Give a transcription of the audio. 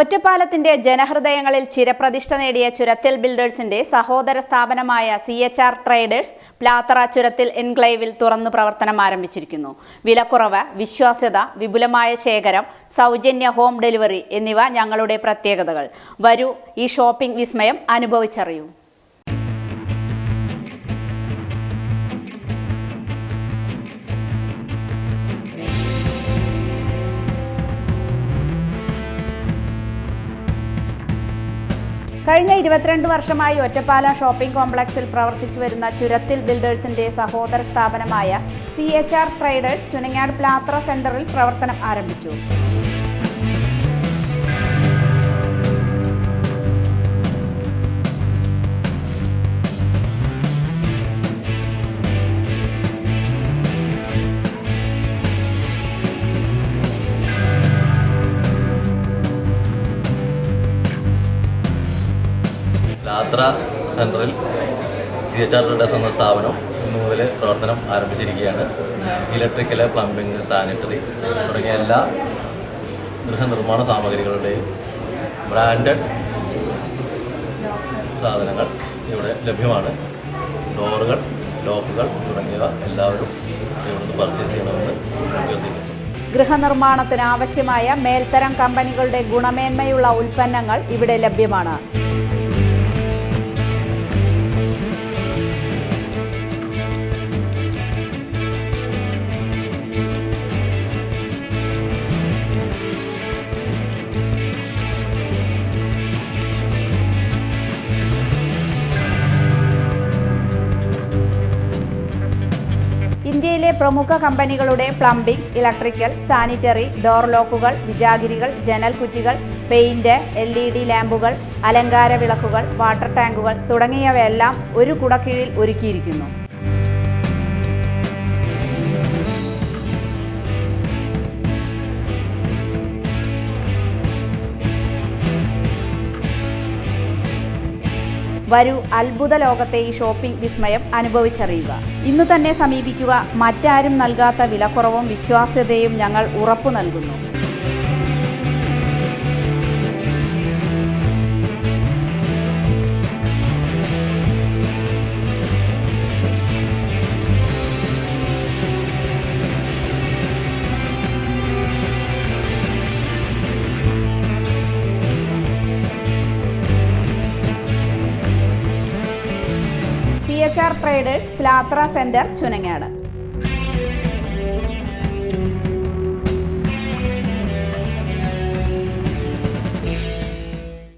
ഒറ്റപ്പാലത്തിന്റെ ജനഹൃദയങ്ങളിൽ ചിരപ്രതിഷ്ഠ നേടിയ ചുരത്തിൽ ബിൽഡേഴ്സിന്റെ സഹോദര സ്ഥാപനമായ C H R traders Plathara ചുരത്തിൽ എൻക്ലേവിൽ തുറന്നു പ്രവർത്തനം ആരംഭിച്ചിരിക്കുന്നു. വിലക്കുറവ് വിശ്വാസ്യത വിപുലമായ ശേഖരം സൗജന്യ ഹോം ഡെലിവറി എന്നിവ ഞങ്ങളുടെ പ്രത്യേകതകൾ. വരൂ ഈ ഷോപ്പിംഗ് വിസ്മയം അനുഭവിച്ചറിയൂ. കഴിഞ്ഞ ഇരുപത്തിരണ്ട് വർഷമായി ഒറ്റപ്പാലം ഷോപ്പിംഗ് കോംപ്ലക്സിൽ പ്രവർത്തിച്ചു വരുന്ന ചുരത്തിൽ ബിൽഡേഴ്സിന്റെ സഹോദര സ്ഥാപനമായ C H R traders Chunangad Plathra സെന്ററിൽ പ്രവർത്തനം ആരംഭിച്ചു. യാത്ര സെന്ററിൽ സി എച്ച് ആർ ട്രേഡേഴ്സ് എന്ന സ്ഥാപനം ഇന്നു മുതൽ പ്രവർത്തനം ആരംഭിച്ചിരിക്കുകയാണ്. ഇലക്ട്രിക്കൽ പ്ലംബിംഗ് സാനിറ്ററി തുടങ്ങിയ എല്ലാ ഗൃഹനിർമ്മാണ സാമഗ്രികളുടെയും ബ്രാൻഡഡ് സാധനങ്ങൾ ഇവിടെ ലഭ്യമാണ്. ഡോറുകൾ ലോക്കുകൾ തുടങ്ങിയവ എല്ലാവരും ഇവിടുന്ന് പർച്ചേസ് ചെയ്യണമെന്ന് അഭ്യർത്ഥിക്കുന്നു. ഗൃഹനിർമ്മാണത്തിന് ആവശ്യമായ മേൽത്തരം കമ്പനികളുടെ ഗുണമേന്മയുള്ള ഉൽപ്പന്നങ്ങൾ ഇവിടെ ലഭ്യമാണ്. ഇന്ത്യയിലെ പ്രമുഖ കമ്പനികളുടെ പ്ലംബിംഗ് ഇലക്ട്രിക്കൽ സാനിറ്ററി ഡോർ ലോക്കുകൾ വിജാഗിരികൾ ജനൽ കുറ്റികൾ പെയിന്റ് എൽ ഇ ഡി ലാമ്പുകൾ അലങ്കാര വിളക്കുകൾ വാട്ടർ ടാങ്കുകൾ തുടങ്ങിയവയെല്ലാം ഒരു കുടക്കീഴിൽ ഒരുക്കിയിരിക്കുന്നു. വരൂ അത്ഭുത ലോകത്തെ ഈ ഷോപ്പിംഗ് വിസ്മയം അനുഭവിച്ചറിയുക. ഇന്ന് തന്നെ സമീപിക്കുക മറ്റാരും നൽകാത്ത വിലക്കുറവും വിശ്വാസ്യതയും ഞങ്ങൾ ഉറപ്പു നൽകുന്നു. H R traders Plathra centre Chunangad.